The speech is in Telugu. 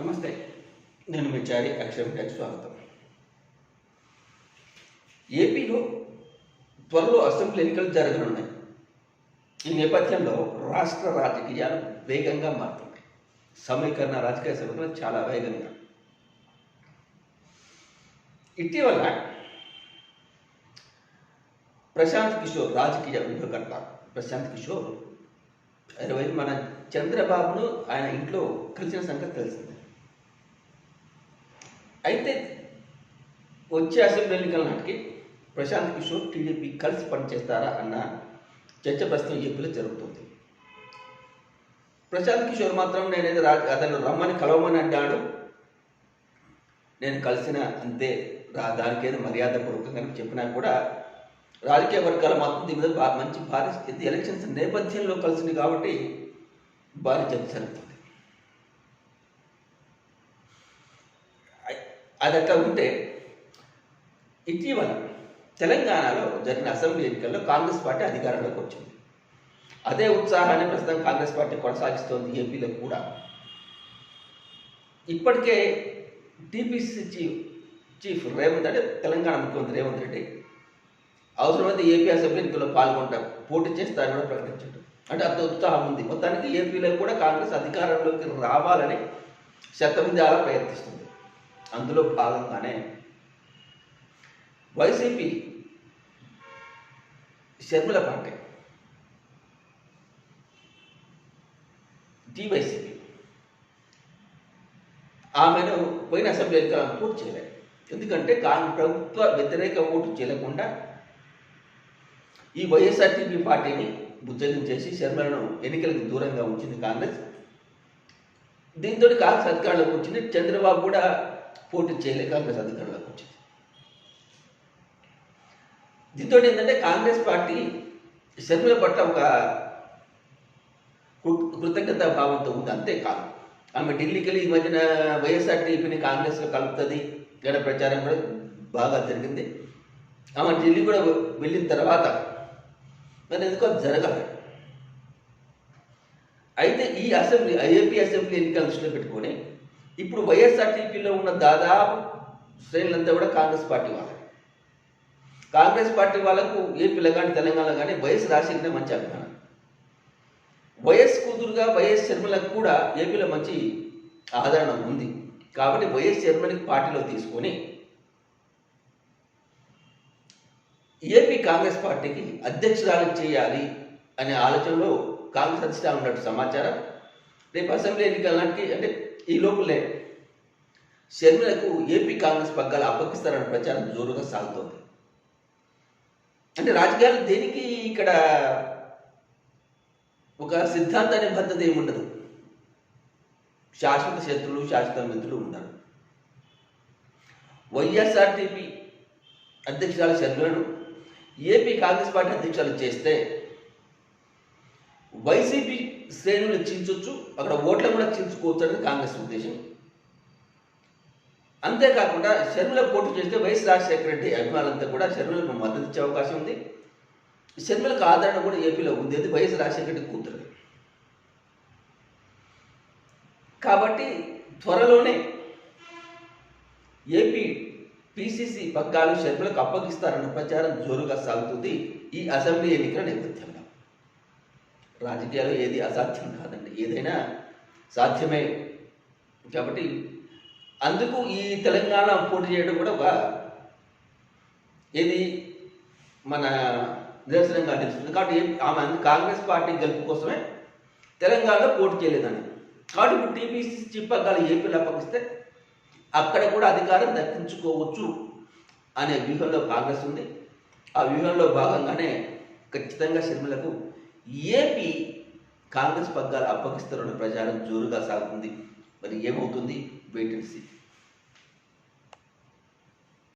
నమస్తే నేను మీ చారి అక్షరంకి స్వాగతం. ఏపీలో త్వరలో అసెంబ్లీ ఎన్నికలు జరగనున్నాయి. ఈ నేపథ్యంలో రాష్ట్ర రాజకీయాలు వేగంగా మారుతున్నాయి. సమీకరణ రాజకీయ సమీకరణ చాలా వేగంగా. ఇటీవల ప్రశాంత్ కిషోర్ రాజకీయ వ్యూహకర్త ప్రశాంత్ కిషోర్ ఇరవై మన చంద్రబాబును ఆయన ఇంట్లో కలిసిన సంగతి తెలిసింది. అయితే వచ్చే అసెంబ్లీ ఎన్నికల నాటికి ప్రశాంత్ కిషోర్ టీడీపీ కలిసి పనిచేస్తారా అన్న చర్చ ప్రస్తుతం ఏపీలో జరుగుతుంది. ప్రశాంత్ కిషోర్ మాత్రం నేనేదో రా అతను రమ్మని కలవమని అన్నాడు నేను కలిసిన అంతే రా- దానికి ఏదో మర్యాద పూర్వకంగా చెప్పినా కూడా రాజకీయ వర్గాల మాత్రం దీని మీద బా- మంచి భారీ ఎలక్షన్స్ నేపథ్యంలో కలిసింది కాబట్టి భారీ చర్చ జరుగుతుంది. అది అట్లా ఉంటే ఇటీవల తెలంగాణలో జరిగిన అసెంబ్లీ ఎన్నికల్లో కాంగ్రెస్ పార్టీ అధికారంలోకి వచ్చింది. అదే ఉత్సాహాన్ని ప్రస్తుతం కాంగ్రెస్ పార్టీ కొనసాగిస్తోంది ఏపీలో కూడా. ఇప్పటికే టీపీసీ చీఫ్ చీఫ్ రేవంత్ అంటే తెలంగాణ ముఖ్యమంత్రి రేవంత్ రెడ్డి అవసరమైతే ఏపీ అసెంబ్లీ ఎన్నికల్లో పాల్గొంటాం పోటీ చేస్తారని కూడా ప్రకటించాడు అంటే అంత ఉత్సాహం ఉంది. మొత్తానికి ఏపీలో కూడా కాంగ్రెస్ అధికారంలోకి రావాలని శతవిధాలా ప్రయత్నిస్తుంది. అందులో భాగంగానే వైసీపీ షర్మిల పార్టీ డివైసీపీ ఆమెను పోయిన అసెంబ్లీ ఎన్నికలను పూర్తి చేయలేదు. ఎందుకంటే కాంగ్రెస్ ప్రభుత్వ వ్యతిరేక ఓటు చేయకుండా ఈ వైఎస్ఆర్టీపీ పార్టీని బుజ్జగించేసి శర్మలను ఎన్నికలకు దూరంగా ఉంచింది కాంగ్రెస్. దీంతో కాంగ్రెస్ అధికారంలోకి వచ్చింది చంద్రబాబు కూడా పోటీ చేయలేక కాంగ్రెస్ అధికారంలోకి వచ్చింది దీంతో ఏంటంటే కాంగ్రెస్ పార్టీ శర్మిల పట్ల ఒక కృతజ్ఞత భావంతో ఉంది అంతేకాదు ఆమె ఢిల్లీకి వెళ్ళి ఈ మధ్యన వైఎస్ఆర్టీపీని కాంగ్రెస్లో కలుపుతుంది గడ ప్రచారం కూడా బాగా జరిగింది. ఆమె ఢిల్లీ కూడా వెళ్ళిన తర్వాత మరి ఎందుకో అది జరగాలి. అయితే ఈ అసెంబ్లీ ఐఏపీ అసెంబ్లీ ఎన్నికల దృష్టిలో పెట్టుకొని ఇప్పుడు వైఎస్ఆర్టీపీలో ఉన్న దాదాపు శ్రేణులంతా కూడా కాంగ్రెస్ పార్టీ వాళ్ళే. కాంగ్రెస్ పార్టీ వాళ్ళకు ఏపీలో కానీ తెలంగాణలో కానీ వైఎస్ రాజశేఖరనే మంచి అభిమానం. వైఎస్ కూతురుగా వైఎస్ శర్మలకు కూడా ఏపీలో మంచి ఆదరణ ఉంది. కాబట్టి వైఎస్ శర్మని పార్టీలో తీసుకొని ఏపీ కాంగ్రెస్ పార్టీకి అధ్యక్షురాలు చేయాలి అనే ఆలోచనలో కాంగ్రెస్ అధిష్టానం ఉన్నట్టు సమాచారం. రేపు అసెంబ్లీ ఎన్నికల నాటికి అంటే ఈ లోపలే షర్మిలకు ఏపీ కాంగ్రెస్ పగ్గాలు అప్పగిస్తారన్న ప్రచారం జోరుగా సాగుతోంది. అంటే రాజకీయాలు దేనికి ఇక్కడ ఒక సిద్ధాంత నిబద్ధత ఏమి ఉండదు. శాశ్వత శత్రులు శాశ్వత మిత్రులు ఉన్నారు వైఎస్ఆర్టీపీ అధ్యక్షురాలు షర్మిలను ఏపీ కాంగ్రెస్ పార్టీ అధ్యక్షురాలు చేస్తే వైసీపీ శ్రేణులు చించవచ్చు అక్కడ ఓట్లు కూడా చించుకోవచ్చు అనేది కాంగ్రెస్ ఉద్దేశం. అంతేకాకుండా షర్మిల పోటీ చేస్తే వైఎస్ రాజశేఖర రెడ్డి అభిమానులంతా కూడా షర్మిలకు మద్దతు ఇచ్చే అవకాశం ఉంది. షర్మిలకు ఆదరణ కూడా ఏపీలో ఉంది అది వైఎస్ రాజశేఖర రెడ్డి కూతురు కాబట్టి త్వరలోనే ఏపీ పిసిసి పగ్గాలు షర్మిలకు అప్పగిస్తారన్న ప్రచారం జోరుగా సాగుతుంది ఈ అసెంబ్లీ ఎన్నికల నేపథ్యంలో. రాజకీయాలు ఏది అసాధ్యం కాదండి. ఏదైనా సాధ్యమే. కాబట్టి అందుకు ఈ తెలంగాణ పోటీ చేయడం కూడా ఒక ఏది మన నిదర్శనంగా తెలుస్తుంది కాబట్టి ఆమె కాంగ్రెస్ పార్టీ గెలుపు కోసమే తెలంగాణలో పోటీ చేయలేదని. కాబట్టి ఇప్పుడు టీపీసీ చిప్పగాలు ఏపీలో అప్పగిస్తే అక్కడ కూడా అధికారం దక్కించుకోవచ్చు అనే వ్యూహంలో కాంగ్రెస్ ఉంది. ఆ వ్యూహంలో భాగంగానే ఖచ్చితంగా షర్మిలకు ఏపీ కాంగ్రెస్ పగ్గాలు అప్పగిస్తారన్న ప్రచారం జోరుగా సాగుతుంది. మరి ఏమవుతుంది? Wait and see